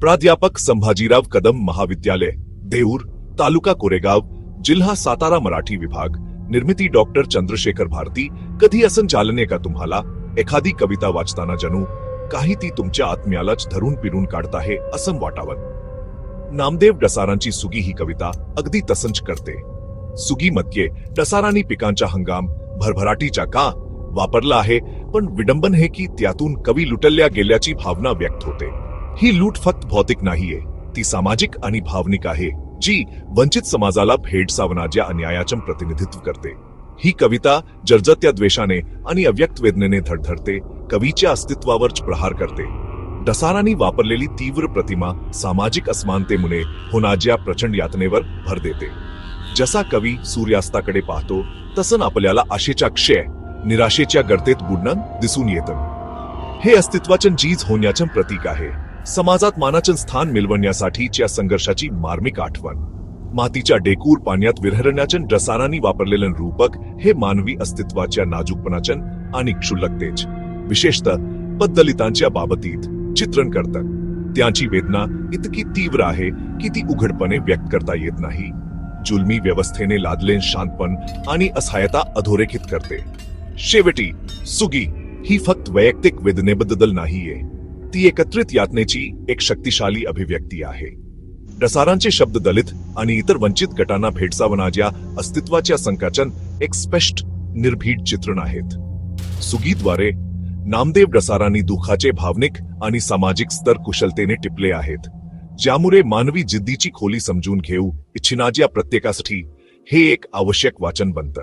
प्राध्यापक संभाजीराव कदम महाविद्यालय देऊर तालुका कोरेगाव जिल्हा सातारा मराठी विभाग. निर्मिती डॉक्टर चंद्रशेखर भारती कधी असं चालने का तुम्हाला? एखादी कविता वाचताना जणू काही ती तुमच्या आत्म्यालाच धरून पिरून काढत आहे असं वाटावं. नामदेव डसारांची सुगी ही कविता अगदी तसंच करते. सुगीमध्ये डसारांनी पिकांचा हंगाम भरभराटीचा का वापरला आहे पण विडंबन हे की त्यातून कवी लुटल्या गेल्याची भावना व्यक्त होते. ही लूट फक्त भौतिक नाहीये. ती सामाजिक आणि भावनिक आहे जी वंचित समाजाला भेडसावणाऱ्या अन्यायाचं प्रतिनिधित्व करते. ही कविता जर्जत्या द्वेषाने आणि अव्यक्त वेदनेने धडधडते कवीच्या अस्तित्वावर प्रहार करते. डसारांनी वापरलेली तीव्र प्रतिमा सामाजिक असमानतेमुळे होणाऱ्या प्रचंड यातनेवर भर देते. जसा कवी सूर्यास्ताकडे पाहतो तसं आपल्याला आशेच्या क्षय निराशेच्या गर्तेत बुडणं दिसून येतं. हे अस्तित्वाचं जीज होण्याचं प्रतीक आहे. समाजात मानाचं स्थान मिळवण्यासाठीच्या संघर्षाची मार्मिक आठवण. मातीच्या डेकूर पाण्यात विरहरण्याच्या डसारांनी वापरलेलं रूपक हे मानवी अस्तित्वाच्या नाजूकपणाचं आणि क्षुल्लकतेच. विशेषतः पद्दलितांच्या बाबतीत चित्रण करतात त्यांची वेदना इतकी तीव्र आहे की ती उघडपणे व्यक्त करता येत नाही. जुलमी व्यवस्थेने लादले शांतपण आणि असहायता अधोरेखित करते. शेवटी सुगी ही फक्त वैयक्तिक वेदनेबद्दल नाहीये. ती एकत्रित यातनेची एक शक्तिशाली अभिव्यक्ती आहे. डसारांचे शब्द दलित आणि इतर वंचित गटांना भेडसावणाऱ्या अस्तित्वाच्या संकाचन एक स्पष्ट निर्भीड चित्रण आहेत. सुगीद्वारे नामदेव डसारांनी दुःखाचे भावनिक आणि सामाजिक स्तर कुशलतेने टिपले आहेत. ज्यामुळे मानवी जिद्दीची खोली समजून घेऊ इच्छिणाऱ्या प्रत्येकासाठी हे एक आवश्यक वाचन बनतं.